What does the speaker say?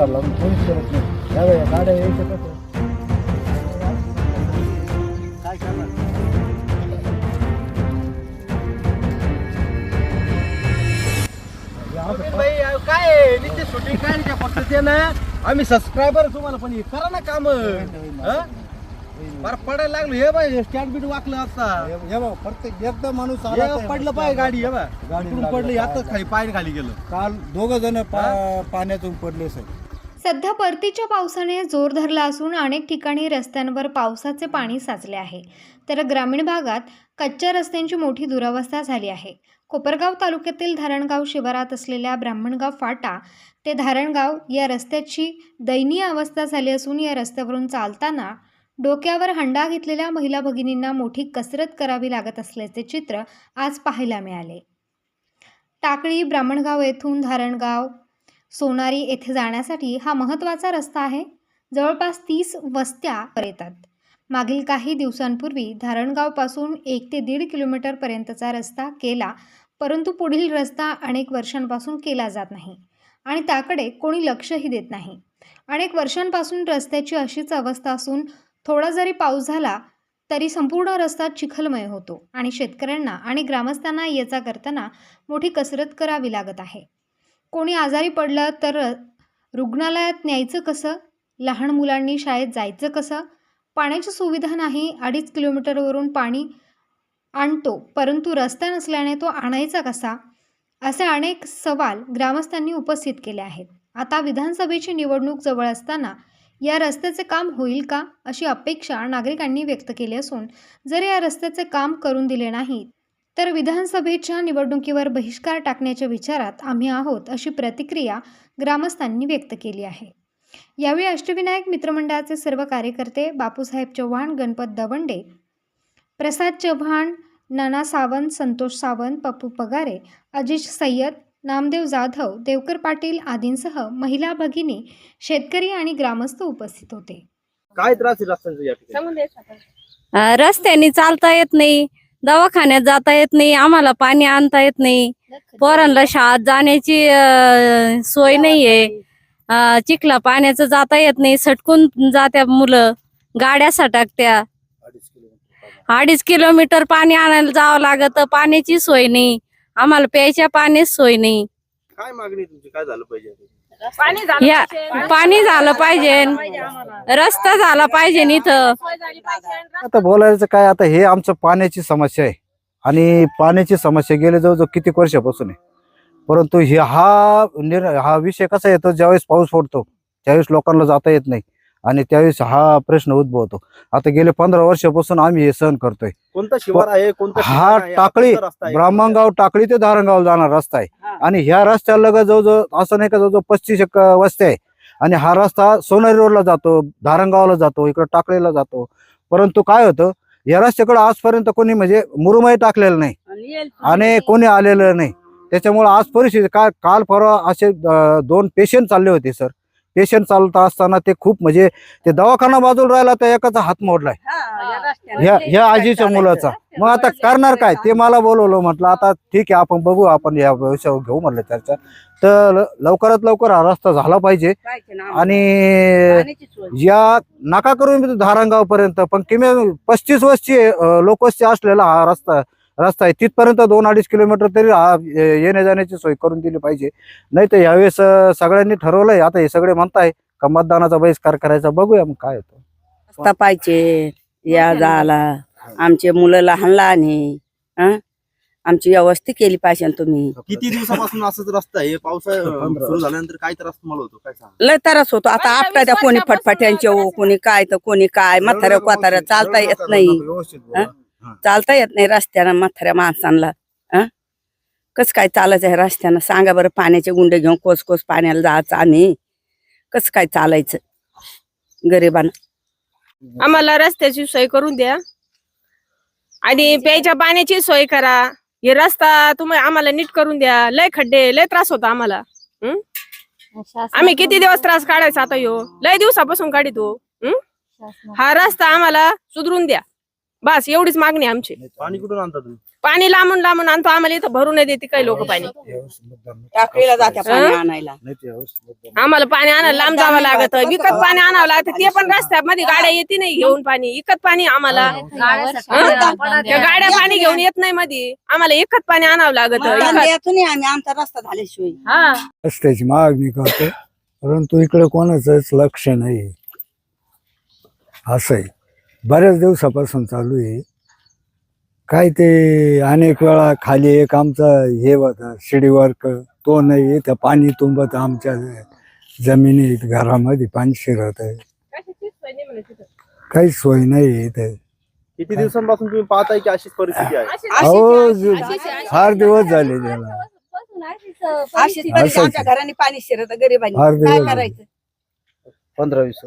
धरला कोणीच करत नाही. या बाई, गाड्या यायचं कसं काय करणार? काय नित्य काय नाही फक्त ते ना आम्ही सबस्क्रायबर तुम्हाला पण हे करा ना काम. बरं पडायला लागलो. हे बाई स्टँड बीट वाकलं आता. हे बघ प्रत्येक एकदा माणूस हे आला तर पडलं पाय गाडी हे बा गाडी लागली. पडलं यातच खाली पाय खाली गेलं. काल दोघ जण पाण्यातून पडले सर. सध्या परतीच्या पावसाने जोर धरला असून अनेक ठिकाणी रस्त्यांवर पावसाचे पाणी साचले आहे. तर ग्रामीण भागात कच्च्या रस्त्यांची मोठी दुरावस्था झाली आहे. कोपरगाव तालुक्यातील धारणगाव शिवारात असलेल्या ब्राह्मणगाव फाटा ते धारणगाव या रस्त्याची दयनीय अवस्था झाली असून या रस्त्यावरून चालताना डोक्यावर हंडा घेतलेल्या महिला भगिनींना मोठी कसरत करावी लागत असल्याचे चित्र आज पाहायला मिळाले. टाकळी ब्राह्मणगाव येथून धारणगाव सोनारी येथे जाण्यासाठी हा महत्त्वाचा रस्ता आहे. जवळपास तीस वस्त्या येतात. मागील काही दिवसांपूर्वी धारणगावपासून एक ते दीड किलोमीटरपर्यंतचा रस्ता केला परंतु पुढील रस्ता अनेक वर्षांपासून केला जात नाही आणि त्याकडे कोणी लक्षही देत नाही. अनेक वर्षांपासून रस्त्याची अशीच अवस्था असून थोडा जरी पाऊस झाला तरी संपूर्ण रस्ता चिखलमय होतो आणि शेतकऱ्यांना आणि ग्रामस्थांना याचा करताना मोठी कसरत करावी लागत आहे. कोणी आजारी पडलं तर रुग्णालयात न्यायचं कसं? लहान मुलांनी शाळेत जायचं कसं? पाण्याची सुविधा नाही अडीच किलोमीटरवरून पाणी आणतो परंतु रस्ता नसल्याने तो आणायचा कसा? असे अनेक सवाल ग्रामस्थांनी उपस्थित केले आहेत. आता विधानसभेची निवडणूक जवळ असताना या रस्त्याचे काम होईल का अशी अपेक्षा नागरिकांनी व्यक्त केली असून जर या रस्त्याचे काम करून दिले नाही तर विधानसभेच्या निवडणुकीवर बहिष्कार टाकण्याच्या विचारात आम्ही आहोत अशी प्रतिक्रिया ग्रामस्थांनी व्यक्त केली आहे. यावेळी अष्टविनायक मित्रमंडळाचे सर्व कार्यकर्ते बापूसाहेब चव्हाण गणपत दवंडे प्रसाद चव्हाण नाना सावंत संतोष सावंत पप्पू पगारे अजिश सय्यद नामदेव जाधव देवकर पाटील आदींसह महिला भगिनी शेतकरी आणि ग्रामस्थ उपस्थित होते. काय त्रास आहे रस्त्यांचा या ठिकाणी? अं, रस्त्याने चालता येत नाही. दवाखान्यात जाता येत नाही आम्हाला पाणी आणता येत नाही. पोरांना शाळेत जाण्याची अं, सोय नाहीये. अं, चिखला पाण्याचं जाता येत नाही सटकून जात्या मुलं गाड्या सटकत्या. अडीच किलोमीटर पाणी आणायला जावं लागत पाण्याची सोय नाही. आम्हाला प्यायच्या पाण्याची सोय नाही. काय मागणी तुमची? काय झालं पाहिजे या पाणी झालं पाहिजे. रस्ता झाला पाहिजे इथं. आता बोलायचं काय आता हे आमचं पाण्याची समस्या आहे. आणि पाण्याची समस्या गेले जवळजवळ किती वर्षापासून आहे. परंतु हे हा निर हा विषय कसा येतो ज्यावेळेस पाऊस पडतो त्यावेळेस लोकांना जाता येत नाही. आणि त्यावेळेस हा प्रश्न उद्भवतो. आता गेले पंधरा वर्षापासून आम्ही हे सहन करतोय. कोणता शिवार आहे कोणता हा? टाकळी? ब्राह्मणगाव टाकळी ते धारणगाव जाणार रस्ता आहे. आणि ह्या रस्त्याला लगत जवळजवळ असं नाही का जवळजवळ पस्तीस एक वस्त्या आहे. आणि हा रस्ता सोनारी रोडला जातो धारणगावला जातो इकडे टाकळीला जातो. परंतु काय होतं या रस्त्याकडे आजपर्यंत कोणी म्हणजे मुरुमही टाकलेलं नाही. आणि कोणी आलेलं नाही. त्याच्यामुळे आज परिस्थिती काय काल परवा असे दोन पेशंट चालले होते सर. पेशंट चालत असताना ते खूप म्हणजे ते दवाखाना बाजूला राहिला तर एकाचा हात मोडलाय. ह्या ह्या आजीच्या मुलाचा. मग आता करणार काय ते मला बोलवलं म्हटलं आता ठीक आहे आपण बघू आपण या विषयावर घेऊ म्हटलं चर्चा तर लवकरात लवकर हा रस्ता झाला पाहिजे. आणि या नका करून धारणगाव पर्यंत पण किमे पस्तीस वर्षी लोकवस्ती असलेला हा रस्ता रस्ता आहे. तिथपर्यंत दोन अडीच किलोमीटर तरी ये- येण्या जाण्याची सोय करून दिली पाहिजे. नाही तर यावेळेस सगळ्यांनी ठरवलंय. आता हे सगळे म्हणताय का मतदानाचा बहिष्कार करायचा बघूया मग काय होतं. रस्ता पाहिजे या जायला. आमचे मुलं लहान लहान आहे. हं? आमची व्यवस्था केली पाहिजे तुम्ही. किती दिवसापासून असंच रस्ता आहे? पावसाळा पंधरा सुरू झाल्यानंतर काय त्रास तुम्हाला होतो? काय सांग? लय त्रास होतो. आता आपल्या त्या कोणी फटफट्यांचे हो कोणी काय तर कोणी काय. म्हाताऱ्या कोताऱ्या चालता येत नाही. चालता येत नाही रस्त्यानं म्हाताऱ्या माणसांना हं? कस काय चालायचं आहे रस्त्यानं? सांगा बरं पाण्याचे गुंडे घेऊन कोस कोस पाण्याला जायचं आणि कस काय चालायचं गरिबांना? आम्हाला रस्त्याची सोय करून द्या. आणि प्यायच्या पाण्याची सोय करा. हे रस्ता तुम्ही आम्हाला नीट करून द्या. लय खड्डे लय त्रास होता आम्हाला. हं? आम्ही किती दिवस त्रास काढायचा आता यो? लय दिवसापासून काढितो हं? हा रस्ता आम्हाला सुधरून द्या. बस एवढीच मागणी आहे आमची. पाणी कुठून आणता तुम्ही? पाणी लांबून लांबून आणतो आम्हाला इथं भरून नाही देते काही लोक पाणी. टाकळीला जात्या पाणी आणायला. आम्हाला पाणी आणायला लांब जावं लागत. विकत पाणी आणावं लागतं. ते पण रस्त्यामध्ये गाड्या येते नाही घेऊन पाणी. विकत पाणी आम्हाला. त्या गाड्या पाणी घेऊन येत नाही मध्ये आम्हाला एकच पाणी आणावं लागत. आम्ही आमचा रस्ता झाल्याशिवाय. हा. रस्त्याची मागणी करतो परंतु इकडे कोणाचंच लक्ष नाही. असं आहे. बऱ्याच दिवसापासून चालू आहे. काय ते अनेक वेळा खाली एक आमचा हे होता शिडीवर्क तो नाही त्या पाणी तुंबत आमच्या जमिनीत घरामध्ये पाणी शिरत आहे. काही सोय नाही इथे. किती दिवसांपासून तुम्ही पाहताय की अशीच परिस्थिती आहे? अहो ज- फार दिवस झाले त्याला. अशीच परिस्थिती असंच. आमच्या घराने पाणी शिरत गरिबांनी. फार काय दिवस झाले. करायचं? पंधरा वीस.